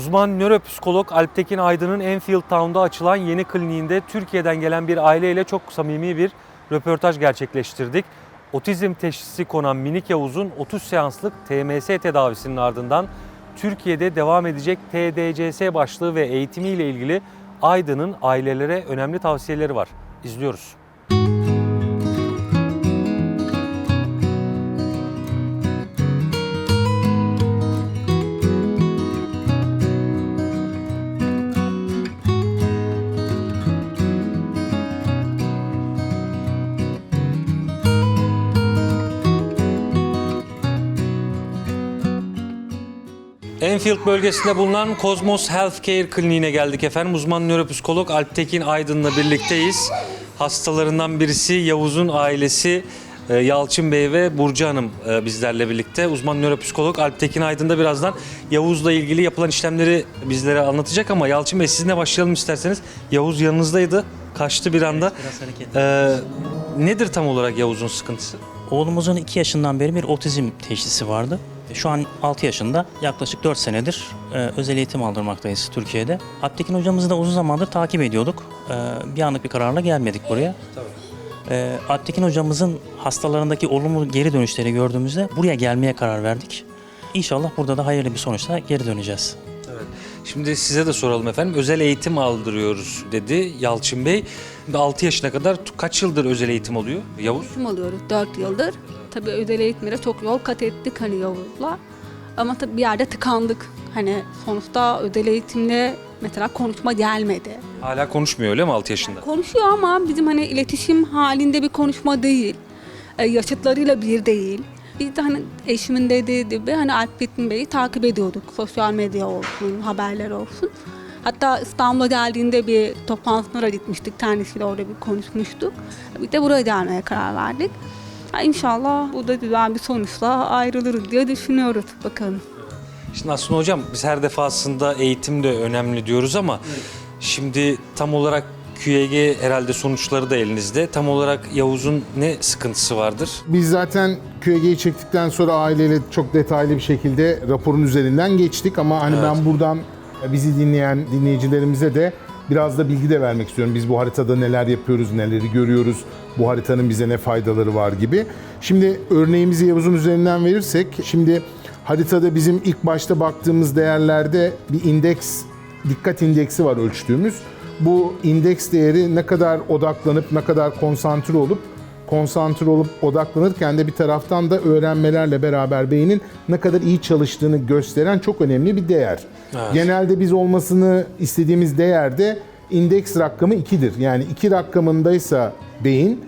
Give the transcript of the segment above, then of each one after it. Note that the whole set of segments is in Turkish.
Uzman nöropsikolog Alptekin Aydın'ın Enfield Town'da açılan yeni kliniğinde Türkiye'den gelen bir aileyle çok samimi bir röportaj gerçekleştirdik. Otizm teşhisi konan Minik Yavuz'un 30 seanslık TMS tedavisinin ardından Türkiye'de devam edecek TDCS başlığı ve eğitimiyle ilgili Aydın'ın ailelere önemli tavsiyeleri var. İzliyoruz. Enfield bölgesinde bulunan Cosmos Healthcare Kliniğine geldik efendim. Uzman nöropsikolog Alptekin Aydın'la birlikteyiz. Hastalarından birisi Yavuz'un ailesi e, Yalçın Bey ve Burcu Hanım e, bizlerle birlikte. Uzman nöropsikolog Alptekin Aydın da birazdan Yavuz'la ilgili yapılan işlemleri bizlere anlatacak ama Yalçın Bey sizinle başlayalım isterseniz. Yavuz yanınızdaydı, kaçtı bir anda. Biraz hareket. E, nedir tam olarak Yavuz'un sıkıntısı? Oğlumuzun 2 yaşından beri bir otizm teşhisi vardı. Şu an 6 yaşında. Yaklaşık 4 senedir e, özel eğitim aldırmaktayız Türkiye'de. Alptekin hocamızı da uzun zamandır takip ediyorduk. E, bir anlık bir kararla gelmedik buraya. E, Alptekin hocamızın hastalarındaki olumlu geri dönüşleri gördüğümüzde buraya gelmeye karar verdik. İnşallah burada da hayırlı bir sonuçla geri döneceğiz. Evet. Şimdi size de soralım efendim. Özel eğitim aldırıyoruz dedi Yalçın Bey. 6 yaşına kadar kaç yıldır özel eğitim oluyor Yavuz? eğitim alıyoruz 4 yıldır. Tabii özel eğitimlere çok yol kat ettik hani Yavuz'la. Ama tabii bir yerde tıkandık. Hani sonuçta özel eğitimle mesela konuşma gelmedi. Hala konuşmuyor öyle mi 6 yaşında? Konuşuyor ama bizim hani iletişim halinde bir konuşma değil. E, yaşıtlarıyla bir değil. Biz de hani eşimin dediği gibi hani Alptekin Bey'i takip ediyorduk. Sosyal medya olsun, haberler olsun. Hatta İstanbul'a geldiğinde bir toplantısına gitmiştik. Tanesiyle orada bir konuşmuştuk. Bir de buraya gelmeye karar verdik. Ha, İnşallah bu da güzel bir sonuçla ayrılırız diye düşünüyoruz. Bakalım. Şimdi aslında hocam biz her defasında eğitim de önemli diyoruz ama şimdi tam olarak QEG herhalde sonuçları da elinizde. Tam olarak Yavuz'un ne sıkıntısı vardır? Biz zaten QEG'yi çektikten sonra aileyle çok detaylı bir şekilde raporun üzerinden geçtik ama hani Evet. ben buradan bizi dinleyen dinleyicilerimize de biraz da bilgi de vermek istiyorum. Biz bu haritada neler yapıyoruz, neleri görüyoruz, bu haritanın bize ne faydaları var gibi. Şimdi örneğimizi Yavuz'un üzerinden verirsek, şimdi haritada bizim ilk başta baktığımız değerlerde bir indeks, dikkat indeksi var ölçtüğümüz. Bu indeks değeri ne kadar odaklanıp, ne kadar konsantre olup konsantre olup odaklanırken de bir taraftan da öğrenmelerle beraber beynin ne kadar iyi çalıştığını gösteren çok önemli bir değer. Evet. Genelde biz olmasını istediğimiz değerde indeks rakamı 2'dir. Yani 2 rakamındaysa beyin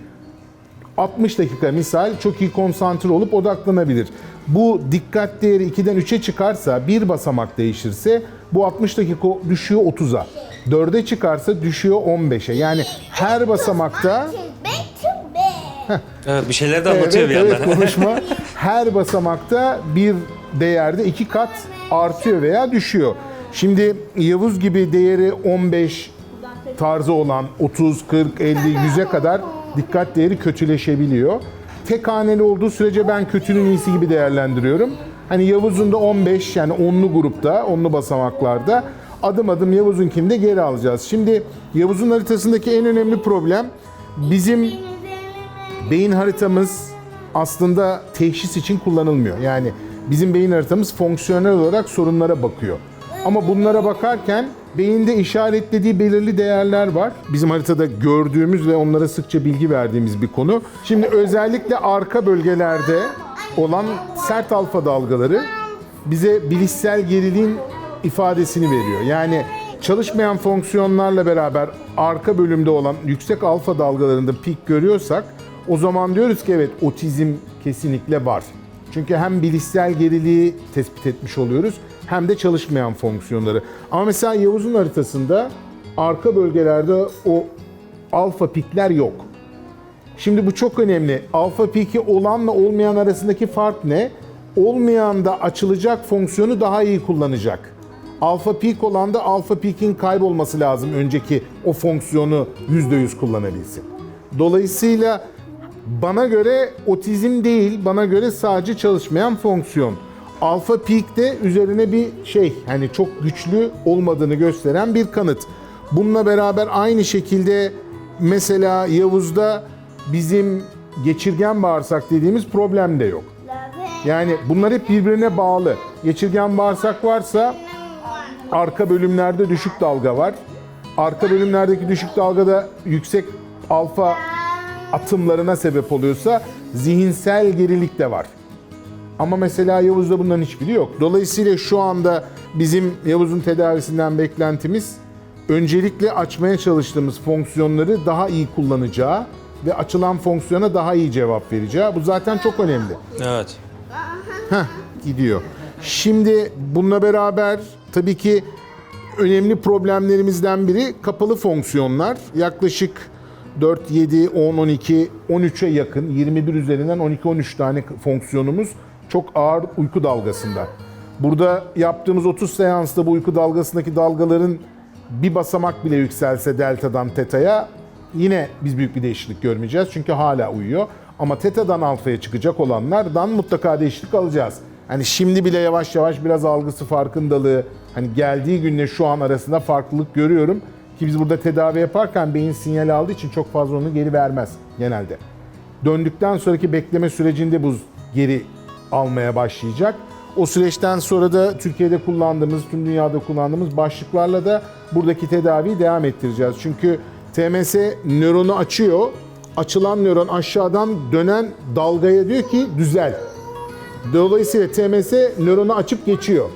60 dakika misal çok iyi konsantre olup odaklanabilir. Bu dikkat değeri 2'den 3'e çıkarsa bir basamak değişirse bu 60 dakika düşüyor 30'a. 4'e çıkarsa düşüyor 15'e. Yani her basamakta Evet bir şeyler de anlatıyor bir evet, yandan. evet, konuşma. Her basamakta bir değerde iki kat artıyor veya düşüyor. Şimdi Yavuz gibi değeri 15 tarzı olan 30, 40, 50, 100'e kadar dikkat değeri kötüleşebiliyor. Tek haneli olduğu sürece ben kötünün iyisi gibi değerlendiriyorum. Hani Yavuz'un da 15 yani onlu grupta, onlu basamaklarda adım adım Yavuz'unkini de geri alacağız. Şimdi Yavuz'un haritasındaki en önemli problem bizim beyin haritamız aslında teşhis için kullanılmıyor. Yani bizim beyin haritamız fonksiyonel olarak sorunlara bakıyor. Ama bunlara bakarken beyinde işaretlediği belirli değerler var. Bizim haritada gördüğümüz ve onlara sıkça bilgi verdiğimiz bir konu. Şimdi özellikle arka bölgelerde olan sert alfa dalgaları bize bilişsel geriliğin ifadesini veriyor. Yani çalışmayan fonksiyonlarla beraber arka bölümde olan yüksek alfa dalgalarında pik görüyorsak o zaman diyoruz ki evet otizm kesinlikle var. Çünkü hem bilişsel geriliği tespit etmiş oluyoruz hem de çalışmayan fonksiyonları. Ama mesela Yavuz'un haritasında arka bölgelerde o alfa pikler yok. Şimdi bu çok önemli. Alfa piki olanla olmayan arasındaki fark ne? Olmayan da açılacak fonksiyonu daha iyi kullanacak. Alfa pik olan da alfa pikin kaybolması lazım önceki o fonksiyonu %100 kullanabilsin. Dolayısıyla bana göre otizm değil, bana göre sadece çalışmayan fonksiyon. alfa peak de üzerine bir şey hani çok güçlü olmadığını gösteren bir kanıt. Bununla beraber aynı şekilde mesela Yavuz'da bizim geçirgen bağırsak dediğimiz problem de yok. Yani bunlar hep birbirine bağlı. Geçirgen bağırsak varsa arka bölümlerde düşük dalga var. Arka bölümlerdeki düşük dalgada yüksek alfa atımlarına sebep oluyorsa zihinsel gerilik de var. Ama mesela Yavuz'da bunların hiçbiri yok. Dolayısıyla şu anda bizim Yavuz'un tedavisinden beklentimiz öncelikle açmaya çalıştığımız fonksiyonları daha iyi kullanacağı ve açılan fonksiyona daha iyi cevap vereceği. Bu zaten çok önemli. Evet. Heh, gidiyor. Şimdi bununla beraber tabii ki önemli problemlerimizden biri kapalı fonksiyonlar. Yaklaşık 4, 7, 10, 12, 13'e yakın 21 üzerinden 12-13 tane fonksiyonumuz çok ağır uyku dalgasında. Burada yaptığımız 30 seansta bu uyku dalgasındaki dalgaların bir basamak bile yükselse delta'dan teta'ya yine biz büyük bir değişiklik görmeyeceğiz. Çünkü hala uyuyor. Ama teta'dan alfaya çıkacak olanlardan mutlaka değişiklik alacağız. Hani şimdi bile yavaş yavaş biraz algısı farkındalığı hani geldiği günle şu an arasında farklılık görüyorum. Ki biz burada tedavi yaparken beyin sinyal aldığı için çok fazla onu geri vermez genelde. Döndükten sonraki bekleme sürecinde bu geri almaya başlayacak. O süreçten sonra da Türkiye'de kullandığımız, tüm dünyada kullandığımız başlıklarla da buradaki tedaviyi devam ettireceğiz. Çünkü TMS nöronu açıyor. Açılan nöron aşağıdan dönen dalgaya diyor ki düzel. Dolayısıyla TMS nöronu açıp geçiyor.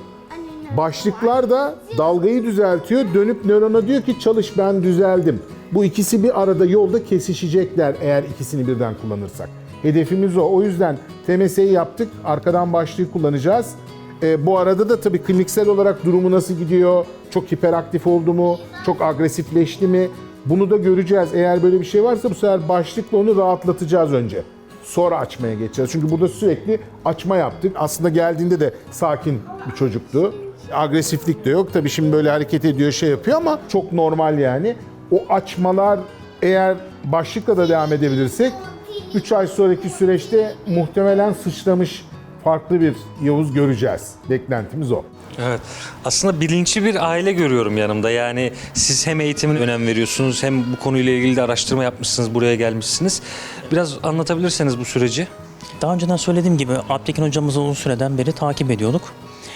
Başlıklar da dalgayı düzeltiyor. Dönüp nörona diyor ki çalış ben düzeldim. Bu ikisi bir arada yolda kesişecekler eğer ikisini birden kullanırsak. Hedefimiz o. O yüzden TMS'yi yaptık. Arkadan başlığı kullanacağız. Ee, bu arada da tabii kliniksel olarak durumu nasıl gidiyor? Çok hiperaktif oldu mu? Çok agresifleşti mi? Bunu da göreceğiz. Eğer böyle bir şey varsa bu sefer başlıkla onu rahatlatacağız önce. Sonra açmaya geçeceğiz. Çünkü burada sürekli açma yaptık. Aslında geldiğinde de sakin bir çocuktu. Agresiflik de yok. Tabii şimdi böyle hareket ediyor, şey yapıyor ama çok normal yani. O açmalar eğer başlıkla da devam edebilirsek 3 ay sonraki süreçte muhtemelen sıçramış farklı bir Yavuz göreceğiz. Beklentimiz o. Evet. Aslında bilinçli bir aile görüyorum yanımda. Yani siz hem eğitimine önem veriyorsunuz hem bu konuyla ilgili de araştırma yapmışsınız, buraya gelmişsiniz. Biraz anlatabilirseniz bu süreci. Daha önceden söylediğim gibi Abtekin hocamızı uzun süreden beri takip ediyorduk.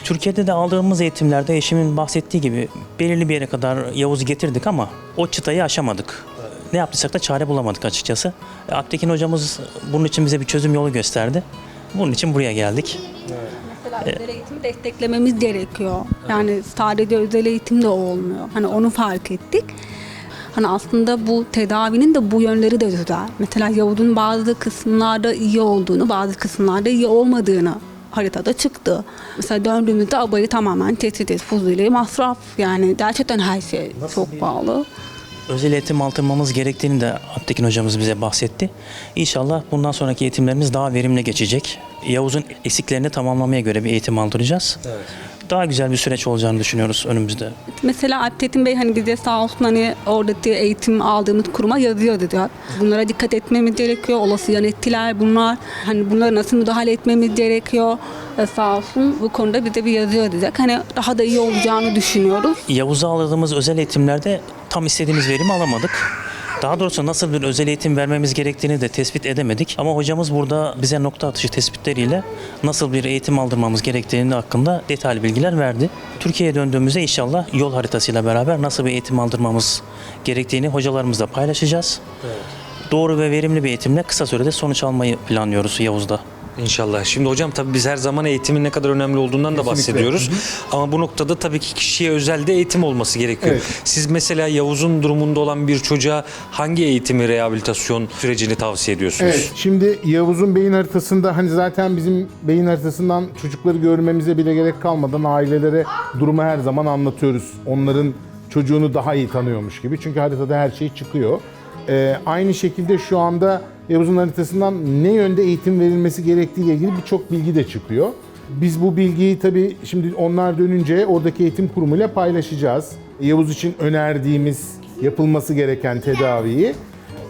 Türkiye'de de aldığımız eğitimlerde eşimin bahsettiği gibi belirli bir yere kadar Yavuz'u getirdik ama o çıtayı aşamadık. Ne yaptıysak da çare bulamadık açıkçası. E, Abtekin hocamız bunun için bize bir çözüm yolu gösterdi. Bunun için buraya geldik. Mesela özel eğitimi desteklememiz gerekiyor. Yani sadece özel eğitim de olmuyor. Hani onu fark ettik. Hani aslında bu tedavinin de bu yönleri de güzel. Mesela Yavuz'un bazı kısımlarda iyi olduğunu, bazı kısımlarda iyi olmadığını haritada çıktı. Mesela döndüğümüzde abayı tamamen tehdit et, fuzuli, masraf. Yani gerçekten her şey çok pahalı. Özel eğitim artırmamız gerektiğini de Abtekin hocamız bize bahsetti. İnşallah bundan sonraki eğitimlerimiz daha verimli geçecek. Yavuz'un eksiklerini tamamlamaya göre bir eğitim aldıracağız. Daha güzel bir süreç olacağını düşünüyoruz önümüzde. Mesela Alptekin Bey hani bize sağ olsun hani oradaki eğitim aldığımız kuruma yazıyordu diyor. Bunlara dikkat etmemiz gerekiyor. Olası yan etkiler bunlar. Hani bunlara nasıl müdahale etmemiz gerekiyor. E, sağ olsun bu konuda bize bir yazıyor diyecek. Hani daha da iyi olacağını düşünüyoruz. Yavuz'a aldığımız özel eğitimlerde tam istediğimiz verimi alamadık. Daha doğrusu nasıl bir özel eğitim vermemiz gerektiğini de tespit edemedik. Ama hocamız burada bize nokta atışı tespitleriyle nasıl bir eğitim aldırmamız gerektiğini hakkında detaylı bilgiler verdi. Türkiye'ye döndüğümüzde inşallah yol haritasıyla beraber nasıl bir eğitim aldırmamız gerektiğini hocalarımızla paylaşacağız. Doğru ve verimli bir eğitimle kısa sürede sonuç almayı planlıyoruz Yavuz'da. İnşallah. Şimdi hocam tabii biz her zaman eğitimin ne kadar önemli olduğundan da Kesinlikle. bahsediyoruz. Ama bu noktada tabii ki kişiye özel de eğitim olması gerekiyor. Evet. Siz mesela Yavuz'un durumunda olan bir çocuğa hangi eğitimi, rehabilitasyon sürecini tavsiye ediyorsunuz? Evet, şimdi Yavuz'un beyin haritasında hani zaten bizim beyin haritasından çocukları görmemize bile gerek kalmadan ailelere durumu her zaman anlatıyoruz. Onların çocuğunu daha iyi tanıyormuş gibi. Çünkü haritada her şey çıkıyor. Ee, aynı şekilde şu anda Yavuz'un haritasından ne yönde eğitim verilmesi gerektiği ile ilgili birçok bilgi de çıkıyor. Biz bu bilgiyi tabii şimdi onlar dönünce oradaki eğitim kurumuyla paylaşacağız. Yavuz için önerdiğimiz yapılması gereken tedaviyi.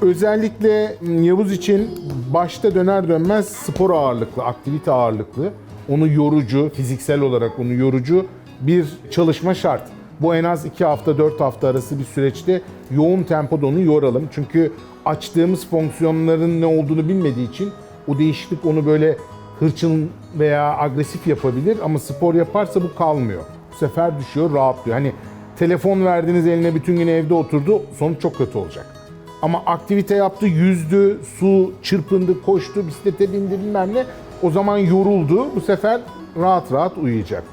Özellikle Yavuz için başta döner dönmez spor ağırlıklı, aktivite ağırlıklı onu yorucu, fiziksel olarak onu yorucu bir çalışma şart. Bu en az 2 hafta 4 hafta arası bir süreçte yoğun tempoda onu yoralım. Çünkü açtığımız fonksiyonların ne olduğunu bilmediği için o değişiklik onu böyle hırçın veya agresif yapabilir ama spor yaparsa bu kalmıyor. Bu sefer düşüyor, rahatlıyor. Hani telefon verdiniz eline bütün gün evde oturdu, sonuç çok kötü olacak. Ama aktivite yaptı, yüzdü, su, çırpındı, koştu, bisiklete bindi bilmem ne. O zaman yoruldu. Bu sefer rahat rahat uyuyacak.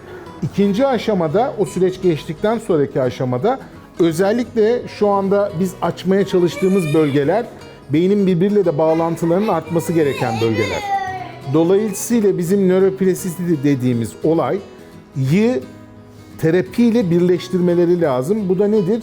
İkinci aşamada, o süreç geçtikten sonraki aşamada özellikle şu anda biz açmaya çalıştığımız bölgeler beynin birbiriyle de bağlantılarının artması gereken bölgeler. Dolayısıyla bizim nöroplastisite dediğimiz olayı terapiyle birleştirmeleri lazım. Bu da nedir?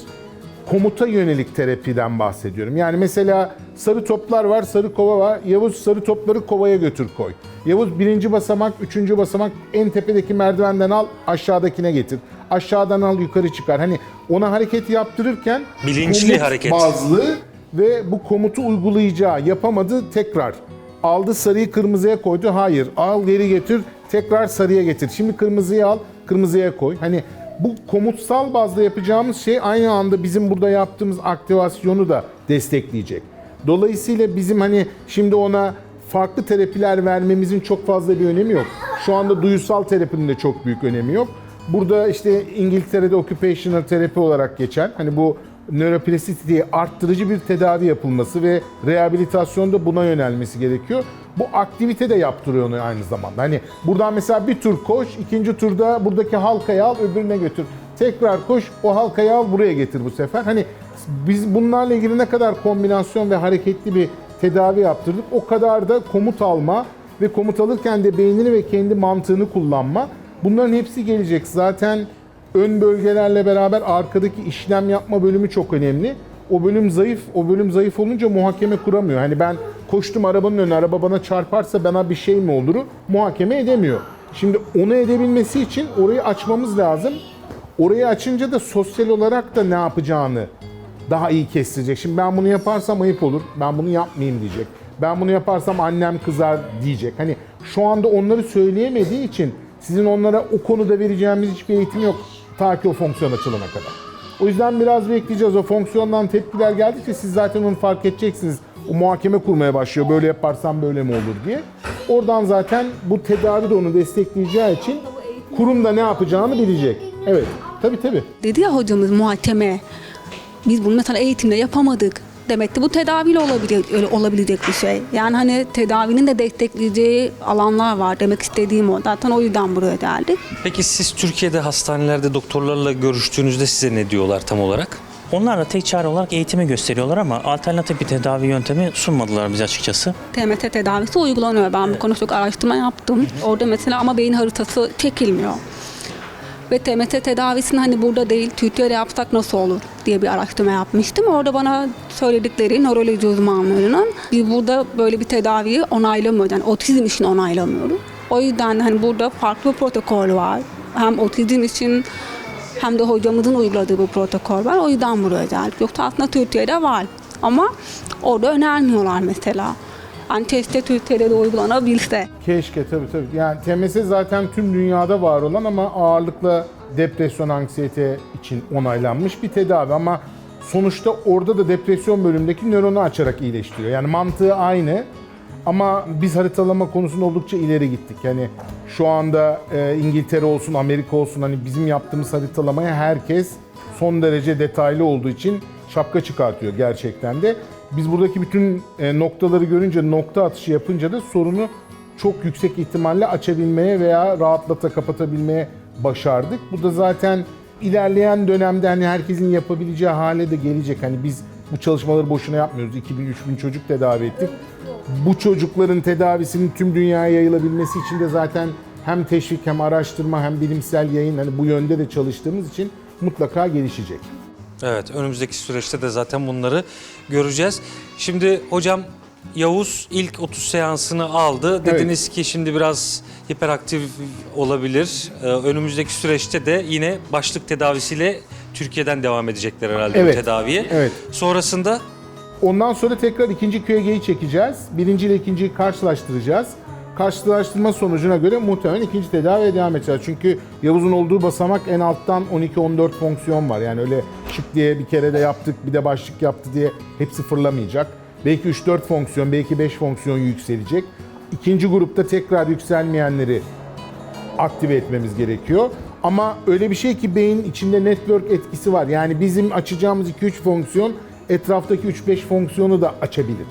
Komuta yönelik terapiden bahsediyorum. Yani mesela sarı toplar var, sarı kova var. Yavuz sarı topları kovaya götür koy. Yavuz birinci basamak, üçüncü basamak en tepedeki merdivenden al, aşağıdakine getir. Aşağıdan al, yukarı çıkar. Hani ona hareket yaptırırken Bilinçli komut hareket. bazlı ve bu komutu uygulayacağı yapamadı tekrar. Aldı sarıyı kırmızıya koydu. Hayır. Al geri getir. Tekrar sarıya getir. Şimdi kırmızıyı al. Kırmızıya koy. Hani bu komutsal bazda yapacağımız şey aynı anda bizim burada yaptığımız aktivasyonu da destekleyecek. Dolayısıyla bizim hani şimdi ona farklı terapiler vermemizin çok fazla bir önemi yok. Şu anda duyusal terapinin de çok büyük önemi yok. Burada işte İngiltere'de occupational terapi olarak geçen hani bu nöroplastisiteyi arttırıcı bir tedavi yapılması ve rehabilitasyonda buna yönelmesi gerekiyor. Bu aktivite de yaptırıyor onu aynı zamanda. Hani buradan mesela bir tur koş, ikinci turda buradaki halkayı al, öbürüne götür. Tekrar koş, o halkayı al, buraya getir bu sefer. Hani biz bunlarla ilgili ne kadar kombinasyon ve hareketli bir tedavi yaptırdık, o kadar da komut alma ve komut alırken de beynini ve kendi mantığını kullanma. Bunların hepsi gelecek. Zaten ön bölgelerle beraber arkadaki işlem yapma bölümü çok önemli. O bölüm zayıf, o bölüm zayıf olunca muhakeme kuramıyor. Hani ben koştum arabanın önüne, araba bana çarparsa bana bir şey mi olur? Muhakeme edemiyor. Şimdi onu edebilmesi için orayı açmamız lazım. Orayı açınca da sosyal olarak da ne yapacağını daha iyi kestirecek. Şimdi ben bunu yaparsam ayıp olur, ben bunu yapmayayım diyecek. Ben bunu yaparsam annem kızar diyecek. Hani şu anda onları söyleyemediği için sizin onlara o konuda vereceğimiz hiçbir eğitim yok ta ki o fonksiyon açılana kadar. O yüzden biraz bekleyeceğiz. O fonksiyondan tepkiler geldikçe siz zaten onu fark edeceksiniz. O muhakeme kurmaya başlıyor. Böyle yaparsam böyle mi olur diye. Oradan zaten bu tedavi de onu destekleyeceği için kurum da ne yapacağını bilecek. Evet. Tabii tabii. Dedi ya hocamız muhakeme. Biz bunu mesela eğitimde yapamadık. Demek ki bu tedaviyle olabilir, öyle olabilecek bir şey. Yani hani tedavinin de destekleyeceği alanlar var demek istediğim o. Zaten o yüzden buraya geldik. Peki siz Türkiye'de hastanelerde doktorlarla görüştüğünüzde size ne diyorlar tam olarak? Onlar da tek çare olarak eğitimi gösteriyorlar ama alternatif bir tedavi yöntemi sunmadılar bize açıkçası. TMT tedavisi uygulanıyor. Ben bu konuda çok araştırma yaptım. Orada mesela ama beyin haritası çekilmiyor. Ve TMT tedavisini hani burada değil Türkiye'de yapsak nasıl olur diye bir araştırma yapmıştım. Orada bana söyledikleri nöroloji uzmanlarının biz burada böyle bir tedaviyi onaylamıyoruz. Yani otizm için onaylamıyoruz. O yüzden hani burada farklı bir protokol var. Hem otizm için hem de hocamızın uyguladığı bir protokol var. O yüzden buraya geldik. Yoksa aslında Türkiye'de var. Ama orada önermiyorlar mesela. Keşke Türkiye'de de uygulanabilse. Keşke tabii tabii. Yani TMS zaten tüm dünyada var olan ama ağırlıkla depresyon, anksiyete için onaylanmış bir tedavi ama sonuçta orada da depresyon bölümündeki nöronu açarak iyileştiriyor. Yani mantığı aynı ama biz haritalama konusunda oldukça ileri gittik. Yani şu anda e, İngiltere olsun, Amerika olsun hani bizim yaptığımız haritalamaya herkes son derece detaylı olduğu için şapka çıkartıyor gerçekten de. Biz buradaki bütün e, noktaları görünce, nokta atışı yapınca da sorunu çok yüksek ihtimalle açabilmeye veya rahatlata kapatabilmeye başardık. Bu da zaten ilerleyen dönemde hani herkesin yapabileceği hale de gelecek. Hani biz bu çalışmaları boşuna yapmıyoruz. 2000-3000 çocuk tedavi ettik. Bu çocukların tedavisinin tüm dünyaya yayılabilmesi için de zaten hem teşvik hem araştırma hem bilimsel yayın hani bu yönde de çalıştığımız için mutlaka gelişecek. Evet, önümüzdeki süreçte de zaten bunları göreceğiz. Şimdi hocam Yavuz ilk 30 seansını aldı. Dediniz ki şimdi biraz hiperaktif olabilir. Ee, önümüzdeki süreçte de yine başlık tedavisiyle Türkiye'den devam edecekler herhalde Evet, bu tedaviye. evet. Sonrasında Ondan sonra tekrar ikinci QEG'yi çekeceğiz. Birinci ile ikinciyi karşılaştıracağız. Karşılaştırma sonucuna göre muhtemelen ikinci tedaviye devam edeceğiz. Çünkü Yavuz'un olduğu basamak en alttan 12-14 fonksiyon var. Yani öyle şık diye bir kere de yaptık bir de başlık yaptı diye hepsi fırlamayacak. Belki 3-4 fonksiyon, belki 5 fonksiyon yükselecek. İkinci grupta tekrar yükselmeyenleri aktive etmemiz gerekiyor. Ama öyle bir şey ki beyin içinde network etkisi var. Yani bizim açacağımız 2-3 fonksiyon etraftaki 3-5 fonksiyonu da açabilir.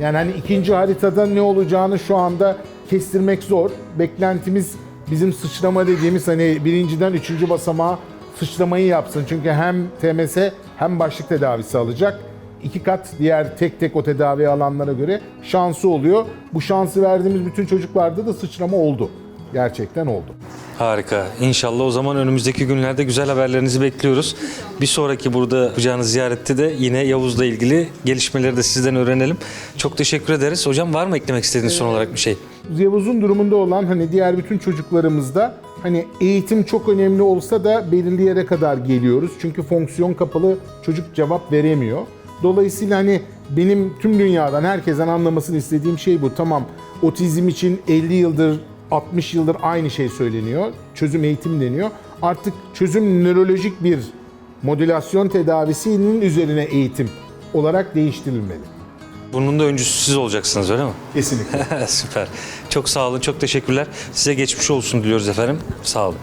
Yani hani ikinci haritada ne olacağını şu anda kestirmek zor. Beklentimiz bizim sıçrama dediğimiz hani birinciden üçüncü basamağa sıçramayı yapsın. Çünkü hem TMS hem başlık tedavisi alacak. İki kat diğer tek tek o tedavi alanlara göre şansı oluyor. Bu şansı verdiğimiz bütün çocuklarda da sıçrama oldu. Gerçekten oldu. Harika. İnşallah o zaman önümüzdeki günlerde güzel haberlerinizi bekliyoruz. Bir sonraki burada yapacağınız ziyarette de yine Yavuz'la ilgili gelişmeleri de sizden öğrenelim. Çok teşekkür ederiz. Hocam var mı eklemek istediğiniz son olarak bir şey? Yavuz'un durumunda olan hani diğer bütün çocuklarımızda hani eğitim çok önemli olsa da belirli yere kadar geliyoruz. Çünkü fonksiyon kapalı çocuk cevap veremiyor. Dolayısıyla hani benim tüm dünyadan herkesten anlamasını istediğim şey bu. Tamam otizm için 50 yıldır 60 yıldır aynı şey söyleniyor. Çözüm eğitim deniyor. Artık çözüm nörolojik bir modülasyon tedavisinin üzerine eğitim olarak değiştirilmeli. Bunun da öncüsü siz olacaksınız öyle mi? Kesinlikle. Süper. Çok sağ olun, çok teşekkürler. Size geçmiş olsun diliyoruz efendim. Sağ olun.